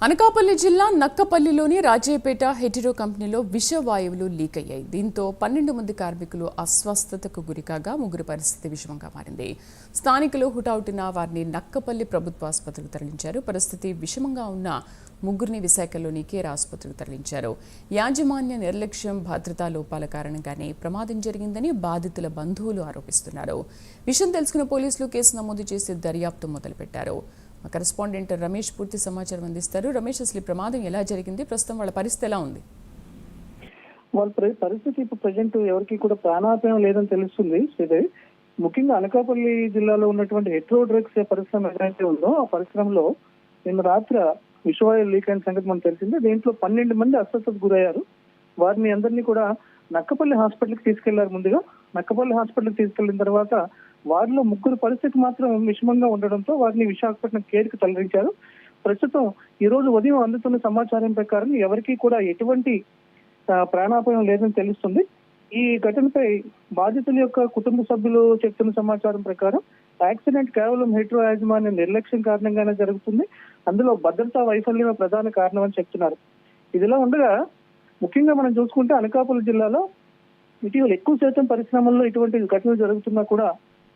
అనకాపల్లి జిల్లా నక్కపల్లిలోని రాజయ్యపేట హెటిరో కంపెనీలో విషవాయువులు లీక్ అయ్యాయి. దీంతో పన్నెండు మంది కార్మికులు అస్వస్థతకు గురికాగా ముగ్గురు పరిస్థితి విషమంగా మారింది. స్థానికులు హుటాహుటిన వారిని నక్కపల్లి ప్రభుత్వ ఆసుపత్రికి తరలించారు. పరిస్థితి విషమంగా ఉన్న ముగ్గురిని విశాఖలోని కేర్ ఆసుపత్రికి తరలించారు. యాజమాన్య నిర్లక్ష్యం భద్రతా లోపాల కారణంగానే ప్రమాదం జరిగిందని బాధితుల బంధువులు ఆరోపిస్తున్నారు. విషయం తెలుసుకున్న పోలీసులు కేసు నమోదు చేసి దర్యాప్తు మొదలుపెట్టారు. మా కరెస్పాండెంట్ రమేష్ పూర్తి సమాచారం అందిస్తారు. రమేష్ అసలు ప్రమాదం ఎలా జరిగింది? ప్రస్తుతం వాళ్ళ పరిస్థితి ఎలా ఉంది? వాళ్ళ పరిస్థితి ఇప్పుడు ప్రజెంట్ ఎవరికి కూడా ప్రాణాపాయం లేదని తెలుస్తుంది. శ్రీదేవి ముఖ్యంగా అనకాపల్లి జిల్లాలో ఉన్నటువంటి హెట్రో డ్రగ్స్ పరిశ్రమ ఏదైతే ఉందో ఆ పరిశ్రమలో నిన్న రాత్రి విషవాయు లీక్ అయిన సంగతి మనకు తెలిసిందే. దీంట్లో పన్నెండు మంది అస్వస్థతకు గురయ్యారు. వారిని అందరినీ కూడా నక్కపల్లి హాస్పిటల్కి తీసుకెళ్ళారు. ముందుగా నక్కపల్లి హాస్పిటల్కి తీసుకెళ్ళిన తర్వాత వారిలో ముగ్గురు పరిస్థితి మాత్రం విషమంగా ఉండడంతో వారిని విశాఖపట్నం కేర్కి తరలించారు. ప్రస్తుతం ఈ రోజు ఉదయం అందుతున్న సమాచారం ప్రకారం ఎవరికీ కూడా ఎటువంటి ప్రాణాపాయం లేదని తెలుస్తుంది. ఈ ఘటనపై బాధితుల యొక్క కుటుంబ సభ్యులు చెప్తున్న సమాచారం ప్రకారం యాక్సిడెంట్ కేవలం హెట్రో యాజమాన్య నిర్లక్ష్యం కారణంగానే జరుగుతుంది. అందులో భద్రతా వైఫల్యమే ప్రధాన కారణం అని చెప్తున్నారు. ఇదిలా ఉండగా ముఖ్యంగా మనం చూసుకుంటే అనకాపల్లి జిల్లాలో ఇటీవల ఎక్కువ శాతం పరిశ్రమల్లో ఇటువంటి ఘటనలు జరుగుతున్నా కూడా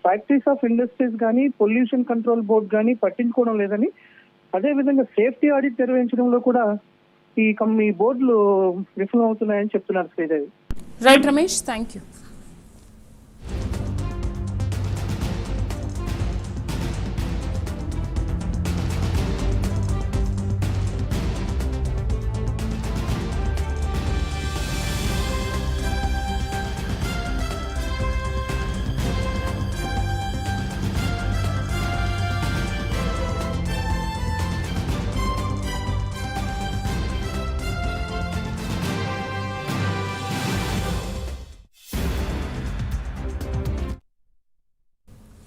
ఫ్యాక్టరీస్ ఆఫ్ ఇండస్ట్రీస్ కానీ పొల్యూషన్ కంట్రోల్ బోర్డ్ కానీ పట్టించుకోవడం లేదని అదే విధంగా సేఫ్టీ ఆడిట్ నిర్వహించడంలో కూడా ఈ కం- ఈ బోర్డులు విఫలమవుతున్నాయని చెప్తున్నారు Sridevi. Right Ramesh thank you